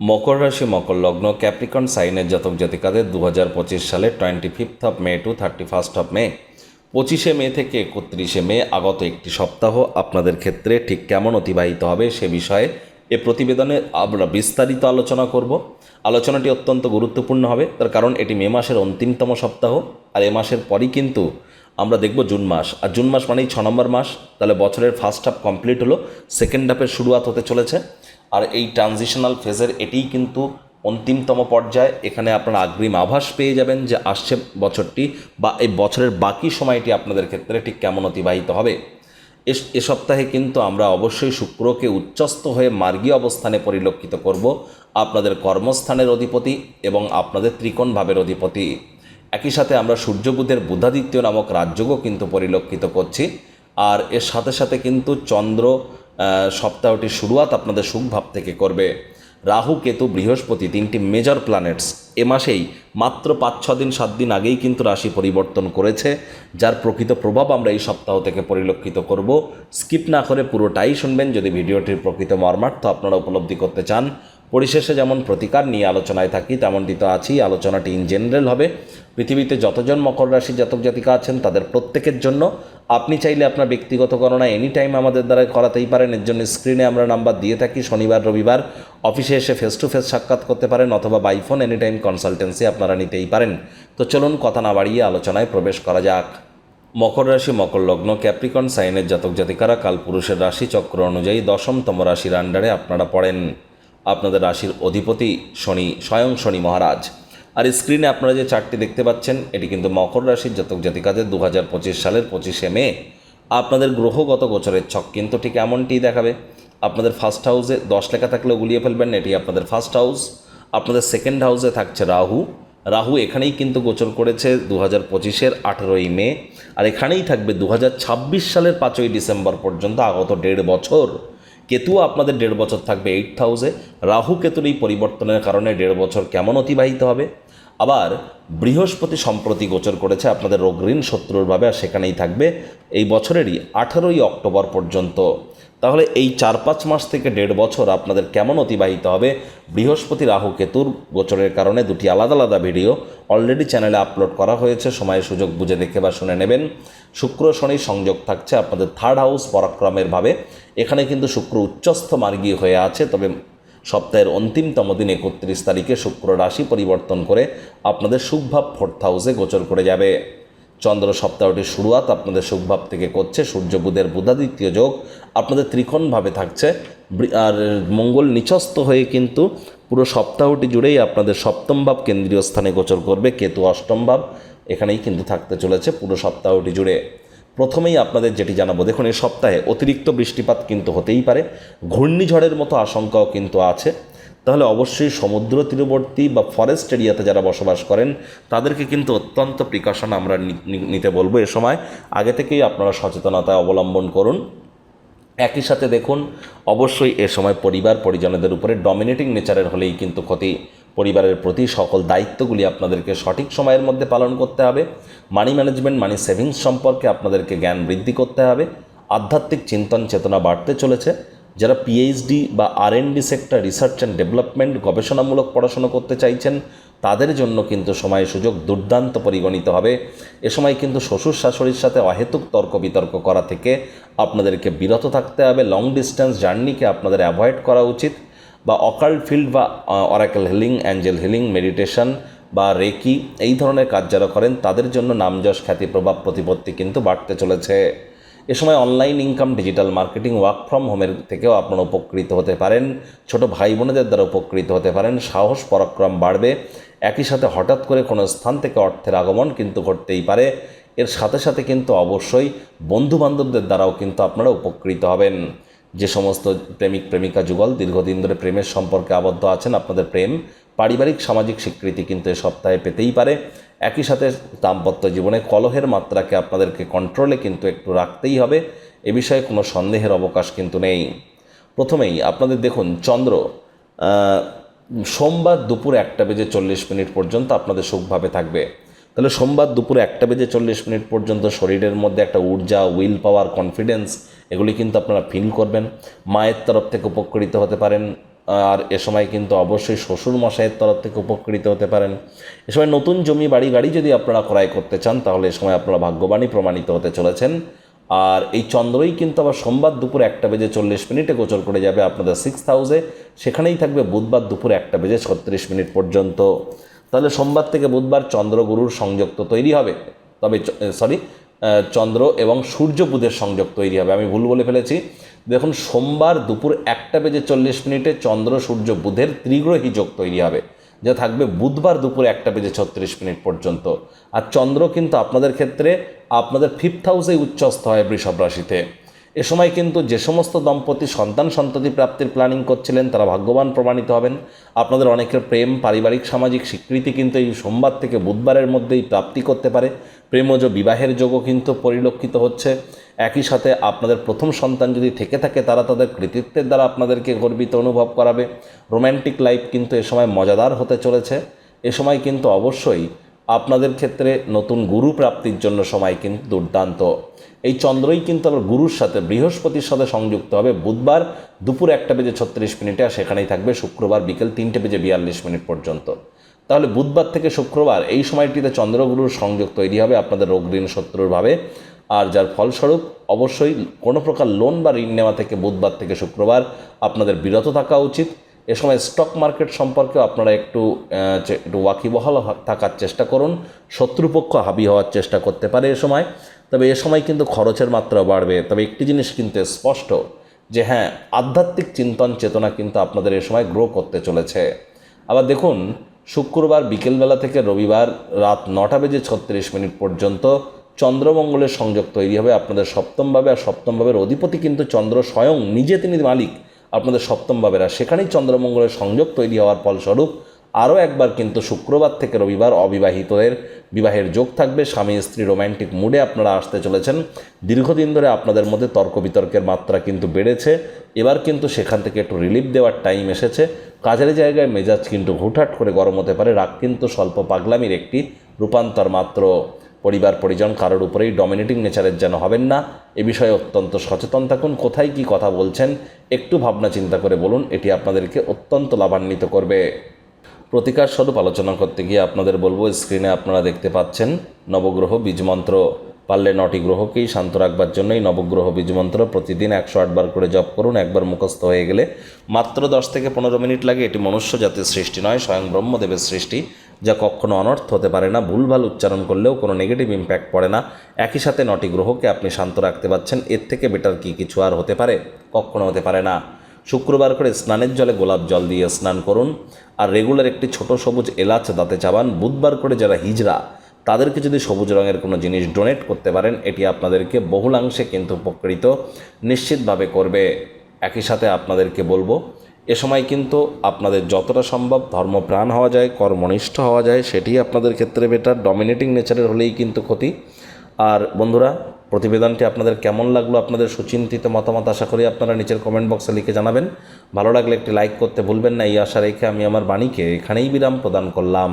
মকর রাশি, মকর লগ্ন ক্যাপ্রিকন সাইনের জাতক জাতিকাদের দু হাজার পঁচিশ সালে twenty fifth of May to thirty first of May পঁচিশে মে থেকে একত্রিশে মে আগত একটি সপ্তাহ আপনাদের ক্ষেত্রে ঠিক কেমন অতিবাহিত হবে সে বিষয়ে এ প্রতিবেদনে আমরা বিস্তারিত আলোচনা করব। আলোচনাটি অত্যন্ত গুরুত্বপূর্ণ হবে, তার কারণ এটি মে মাসের অন্তিমতম সপ্তাহ, আর এ মাসের পরই কিন্তু আমরা দেখব জুন মাস। আর জুন মাস মানেই ছ নম্বর মাস, তাহলে বছরের ফার্স্ট হাফ কমপ্লিট হলো সেকেন্ড হাফের শুরুয়াত হতে চলেছে। আর এই ট্রানজিশনাল ফেজের এটিই কিন্তু অন্তিমতম পর্যায়ে। এখানে আপনারা আগ্রিম আভাস পেয়ে যাবেন যে আসছে বছরটি বা এই বছরের বাকি সময়টি আপনাদের ক্ষেত্রে ঠিক কেমন অতিবাহিত হবে। এ সপ্তাহে কিন্তু আমরা অবশ্যই শুক্রকে উচ্চস্ত হয়ে মার্গী অবস্থানে পরিলক্ষিত করব আপনাদের কর্মস্থানের অধিপতি এবং আপনাদের ত্রিকোণ ভাবের অধিপতি। একই সাথে আমরা সূর্যবুধের বুধাদিত্য নামক রাজযোগও কিন্তু পরিলক্ষিত করছি। আর এর সাথে সাথে কিন্তু চন্দ্র সপ্তাহটির শুরুয়াত আপনাদের সুখভাব থেকে করবে। রাহু, কেতু, বৃহস্পতি তিনটি মেজর প্ল্যানেটস এ মাসেই মাত্র পাঁচ, ছ দিন, সাত দিন আগেই কিন্তু রাশি পরিবর্তন করেছে, যার প্রকৃত প্রভাব আমরা এই সপ্তাহ থেকে পরিলক্ষিত করব। স্কিপ না করে পুরোটাই শুনবেন। যদি ভিডিওটির প্রকৃত মর্মার্থ আপনারা উপলব্ধি করতে চান পরিশেষে যেমন প্রতিকার নিয়ে আলোচনায় থাকি, তেমনটি তো আছেই আলোচনাটি ইন জেনারেল হবে। পৃথিবীতে যতজন মকর রাশি জাতক জাতিকা আছেন, তাদের প্রত্যেকের জন্য আপনি চাইলে আপনার ব্যক্তিগত গণনা এনি টাইম আমাদের দ্বারা করাতেই পারেন। এর জন্য স্ক্রিনে আমরা নাম্বার দিয়ে থাকি। শনিবার, রবিবার অফিসে এসে ফেস টু ফেস সাক্ষাৎ করতে পারেন অথবা by phone any time consultancy আপনারা নিতেই পারেন। তো চলুন কথা না বাড়িয়ে আলোচনায় প্রবেশ করা যাক। মকর রাশি, মকর লগ্ন ক্যাপ্রিকন সাইনের জাতক জাতিকারা, কাল পুরুষের রাশি চক্র অনুযায়ী দশমতম রাশির আন্ডারে আপনারা পড়েন। আপনাদের রাশির অধিপতি শনি, স্বয়ং শনি মহারাজ। আর স্ক্রিনে আপনারা যে চারটি দেখতে পাচ্ছেন, এটি কিন্তু মকর রাশির জাতক জাতিকাদের দু হাজার পঁচিশ সালের পঁচিশে মে। আপনাদের গ্রহগত গোচরের ছক কিন্তু ঠিক এমনটিই দেখাবে। আপনাদের ফার্স্ট হাউসে দশ লেখা থাকলেও গুলিয়ে ফেলবেন, এটি আপনাদের ফার্স্ট হাউস আপনাদের সেকেন্ড হাউসে থাকছে রাহু। রাহু এখানেই কিন্তু গোচর করেছে দু হাজার পঁচিশের আঠেরোই মে। আর এখানেই থাকবে দু হাজার ছাব্বিশ সালের পাঁচই ডিসেম্বর পর্যন্ত আগত দেড় বছর। কেতুও আপনাদের দেড় বছর থাকবে এইট হাউসে রাহু কেতুর এই পরিবর্তনের কারণে দেড় বছর কেমন অতিবাহিত হবে? আবার বৃহস্পতি সম্প্রতি গোচর করেছে, আপনাদের রোগ ঋণ শত্রুরভাবে আর সেখানেই থাকবে। এই বছরেরই আঠারোই অক্টোবর পর্যন্ত তাহলে এই চার পাঁচ মাস থেকে দেড় বছর আপনাদের কেমন অতিবাহিত হবে? বৃহস্পতি, রাহু, কেতুর গোচরের কারণে দুটি আলাদা আলাদা ভিডিও অলরেডি চ্যানেলে আপলোড করা হয়েছে। সময় সুযোগ বুঝে দেখে বা শুনে নেবেন। শুক্র, শনি সংযোগ থাকছে আপনাদের থার্ড হাউস পরাক্রমের ভাবে। এখানে কিন্তু শুক্র উচ্চস্থ মার্গী হয়ে আছে, তবে সপ্তাহের অন্তিমতম দিন একত্রিশ তারিখে শুক্র রাশি পরিবর্তন করে আপনাদের সুখভাব ফোর্থ হাউসে গোচর করে যাবে। চন্দ্র সপ্তাহটির শুরুয়াত আপনাদের সুখভাব থেকে করছে। সূর্য, বুধের বুধাদিত্য যোগ আপনাদের ত্রিকোণভাবে থাকছে। আর মঙ্গল নিচস্থ হয়ে কিন্তু পুরো সপ্তাহটি জুড়েই আপনাদের সপ্তম ভাব কেন্দ্রীয় স্থানে গোচর করবে। কেতু অষ্টম ভাব এখানেই কিন্তু থাকতে চলেছে পুরো সপ্তাহটি জুড়ে। প্রথমেই আপনাদের যেটি জানাব, দেখুন এই সপ্তাহে অতিরিক্ত বৃষ্টিপাত কিন্তু হতেই পারে। ঘূর্ণিঝড়ের মতো আশঙ্কাও কিন্তু আছে। তাহলে অবশ্যই সমুদ্র তীরবর্তী বা ফরেস্ট এরিয়াতে যারা বসবাস করেন, তাদেরকে কিন্তু অত্যন্ত প্রিকশন আমরা নিতে বলব এ সময়। আগে থেকেই আপনারা সচেতনতা অবলম্বন করুন। একই সাথে দেখুন, অবশ্যই এ সময় পরিবার, পরিজনদের উপরে ডমিনেটিং নেচারের হলেই কিন্তু ক্ষতি। পরিবারের প্রতি সকল দায়িত্বগুলি আপনাদেরকে সঠিক সময়ের মধ্যে পালন করতে হবে। মানি ম্যানেজমেন্ট মানি সেভিংস সম্পর্কে আপনাদেরকে জ্ঞান বৃদ্ধি করতে হবে। আধ্যাত্মিক চিন্তন চেতনা বাড়তে চলেছে। যারা পিএইচডি বা R D sector research and development গবেষণামূলক পড়াশোনা করতে চাইছেন, তাদের জন্য কিন্তু সময় সুযোগ দুর্দান্ত পরিগণিত হবে। এ সময় কিন্তু শ্বশুর শাশুড়ির সাথে অহেতুক তর্ক বিতর্ক করা থেকে আপনাদেরকে বিরত থাকতে হবে। লং ডিস্টেন্স জার্নিকে আপনাদের অ্যাভয়েড করা উচিত। বা অকাল ফিল্ড বা oracle healing angel healing meditation বা রেকি এই ধরনের কাজ যারা করেন, তাদের জন্য নামযশ খ্যাতি প্রভাব প্রতিপত্তি কিন্তু বাড়তে চলেছে। এ সময় online income digital marketing work from হোমের থেকেও আপনারা উপকৃত হতে পারেন। ছোট ভাই বোনেদের দ্বারা উপকৃত হতে পারেন। সাহস, পরাক্রম বাড়বে। একই সাথে হঠাৎ করে কোনো স্থান থেকে অর্থের আগমন কিন্তু ঘটতেই পারে। এর সাথে সাথে কিন্তু অবশ্যই বন্ধু বান্ধবদের দ্বারাও কিন্তু আপনারা উপকৃত হবেন। যে সমস্ত প্রেমিক, প্রেমিকা যুগল দীর্ঘদিন ধরে প্রেমের সম্পর্কে আবদ্ধ আছেন, আপনাদের প্রেম পারিবারিক সামাজিক স্বীকৃতি কিন্তু এ সপ্তাহে পেতেই পারে। একই সাথে দাম্পত্য জীবনে কলহের মাত্রাকে আপনাদেরকে কন্ট্রোলে কিন্তু একটু রাখতেই হবে। এ বিষয়ে কোনো সন্দেহের অবকাশ কিন্তু নেই। প্রথমেই আপনাদের দেখুন, চন্দ্র সোমবার দুপুর একটা বেজে চল্লিশ মিনিট পর্যন্ত আপনাদের সুখভাবে থাকবে। তাহলে সোমবার দুপুরে একটা বেজে চল্লিশ মিনিট পর্যন্ত শরীরের মধ্যে একটা ঊর্জা উইল পাওয়ার কনফিডেন্স এগুলি কিন্তু আপনারা ফিল করবেন। মায়ের তরফ থেকে উপকৃত হতে পারেন। আর এ সময় কিন্তু অবশ্যই শ্বশুর মশাইয়ের তরফ থেকে উপকৃত হতে পারেন। এ সময় নতুন জমি, বাড়ি, গাড়ি যদি আপনারা ক্রয় করতে চান, তাহলে এ সময় আপনারা ভাগ্যবানই প্রমাণিত হতে চলেছেন। আর এই চন্দ্রই কিন্তু আবার সোমবার দুপুর একটা বেজে চল্লিশ মিনিটে গোচর করে যাবে আপনাদের সিক্স হাউসে সেখানেই থাকবে বুধবার দুপুর একটা বেজে ছত্রিশ মিনিট পর্যন্ত। তাহলে সোমবার থেকে বুধবার চন্দ্রগুরুর সংযোগ তো তৈরি হবে। তবে সরি চন্দ্র এবং সূর্য বুধের সংযোগ তৈরি হবে। আমি ভুল বলে ফেলেছি। দেখুন, সোমবার দুপুর একটা বেজে চল্লিশ মিনিটে চন্দ্র, সূর্য, বুধের ত্রিগ্রহী যোগ তৈরি হবে, যা থাকবে বুধবার দুপুর একটা বেজে ছত্রিশ মিনিট পর্যন্ত। আর চন্দ্র কিন্তু আপনাদের ক্ষেত্রে আপনাদের ফিফথ হাউসে উচ্চস্থ হয় বৃষভ রাশিতে। এ সময় কিন্তু যে সমস্ত দম্পতি সন্তান সন্ততি প্রাপ্তির প্ল্যানিং করছিলেন, তারা ভাগ্যবান প্রমাণিত হবেন। আপনাদের অনেকের প্রেম, পারিবারিক, সামাজিক স্বীকৃতি কিন্তু এই সোমবার থেকে বুধবারের মধ্যেই প্রাপ্তি করতে পারে। প্রেমজ বিবাহের যোগও কিন্তু পরিলক্ষিত হচ্ছে। একই সাথে আপনাদের প্রথম সন্তান যদি থেকে থাকে, তারা তাদের কৃতিত্বের দ্বারা আপনাদেরকে গর্বিত অনুভব করাবে। রোম্যান্টিক লাইফ কিন্তু এ সময় মজাদার হতে চলেছে। এ সময় কিন্তু অবশ্যই আপনাদের ক্ষেত্রে নতুন গুরু প্রাপ্তির জন্য সময় কিন্তু দুর্দান্ত। এই চন্দ্রই কিন্তু আবার গুরুর সাথে, বৃহস্পতির সাথে সংযুক্ত হবে। বুধবার দুপুর একটা বেজে ছত্রিশ মিনিটে আর সেখানেই থাকবে। শুক্রবার বিকেল তিনটে বেজে বিয়াল্লিশ মিনিট পর্যন্ত। তাহলে বুধবার থেকে শুক্রবার এই সময়টিতে চন্দ্রগুরুর সংযোগ তৈরি হবে। আপনাদের রোগ ঋণ শত্রুরভাবে আর যার ফলস্বরূপ অবশ্যই কোনো প্রকার লোন বা ঋণ নেওয়া থেকে বুধবার থেকে শুক্রবার আপনাদের বিরত থাকা উচিত। এ সময় স্টক মার্কেট সম্পর্কেও আপনারা একটু একটু ওয়াকিবহাল থাকার চেষ্টা করুন। শত্রুপক্ষ হাবি হওয়ার চেষ্টা করতে পারে এ সময়। তবে এ সময় কিন্তু খরচের মাত্রা বাড়বে। তবে একটি জিনিস কিন্তু স্পষ্ট, যে হ্যাঁ আধ্যাত্মিক চিন্তন চেতনা কিন্তু আপনাদের এ সময় গ্রো করতে চলেছে। আবার দেখুন, শুক্রবার বিকেলবেলা থেকে রবিবার রাত নটা বেজে ছত্রিশ মিনিট পর্যন্ত চন্দ্রমঙ্গলের সংযোগ তৈরি হবে আপনাদের সপ্তমভাবে আর সপ্তমভাবের অধিপতি কিন্তু চন্দ্র স্বয়ং, নিজে তিনি মালিক, আপনাদের সপ্তমভাবের। আর সেখানেই চন্দ্রমঙ্গলের সংযোগ তৈরি হওয়ার ফলস্বরূপ আরও একবার কিন্তু শুক্রবার থেকে রবিবার অবিবাহিতদের বিবাহের যোগ থাকবে। স্বামী, স্ত্রী রোম্যান্টিক মুডে আপনারা আসতে চলেছেন। দীর্ঘদিন ধরে আপনাদের মধ্যে তর্ক বিতর্কের মাত্রা কিন্তু বেড়েছে। এবার কিন্তু সেখান থেকে একটু রিলিফ দেওয়ার টাইম এসেছে। কাজের জায়গায় মেজাজ কিন্তু হুটহাট করে গরম হতে পারে। রাগ কিন্তু স্বল্প পাগলামির একটি রূপান্তর মাত্র। পরিবার, পরিজন কারোর উপরেই ডমিনেটিং নেচারের যেন হবেন না। এ বিষয়ে অত্যন্ত সচেতন থাকুন। কোথায় কি কথা বলছেন, একটু ভাবনা চিন্তা করে বলুন। এটি আপনাদেরকে অত্যন্ত লাভান্বিত করবে। প্রতিকার স্বরূপ আলোচনা করতে গিয়ে আপনাদের বলব স্ক্রিনে আপনারা দেখতে পাচ্ছেন নবগ্রহ বীজমন্ত্র পারলে নটি গ্রহকেই শান্ত রাখবার জন্যই নবগ্রহ বীজমন্ত্র প্রতিদিন একশো আটবার করে জপ করুন। একবার মুখস্থ হয়ে গেলে মাত্র দশ থেকে পনেরো মিনিট লাগে। এটি মনুষ্য জাতির সৃষ্টি নয়, স্বয়ং ব্রহ্মদেবের সৃষ্টি। যা কখনো অনর্থ হতে পারে না, ভুলভাল উচ্চারণ করলেও কোনো নেগেটিভ ইম্প্যাক্ট পড়ে না। একই সাথে নটি গ্রহকে আপনি শান্ত রাখতে পারছেন, এর থেকে বেটার কি কিছু আর হতে পারে? কখনো হতে পারে না। শুক্রবার করে স্নানের জলে গোলাপ জল দিয়ে স্নান করুন আর রেগুলার একটি ছোট সবুজ এলাচ দাঁতে চাবান। বুধবার করে যারা হিজড়া, তাদেরকে যদি সবুজ রঙের কোনো জিনিস ডোনেট করতে পারেন, এটি আপনাদেরকে বহুলাংশে কিন্তু উপকৃত নিশ্চিতভাবে করবে। একই সাথে আপনাদেরকে বলব এ সময় কিন্তু আপনাদের যতটা সম্ভব ধর্মপ্রাণ হওয়া যায়, কর্মনিষ্ঠ হওয়া যায় সেটি আপনাদের ক্ষেত্রে বেটার ডমিনেটিং নেচারের হলেই কিন্তু ক্ষতি। আর বন্ধুরা, প্রতিবেদনটি আপনাদের কেমন লাগল, আপনাদের সুচিন্তিত মতামত আশা করি আপনারা নিচের কমেন্ট বক্সে লিখে জানাবেন। ভালো লাগলে একটি লাইক করতে ভুলবেন না, এই আশা রেখে আমি আমার বাণীকে এখানেই বিরাম প্রদান করলাম।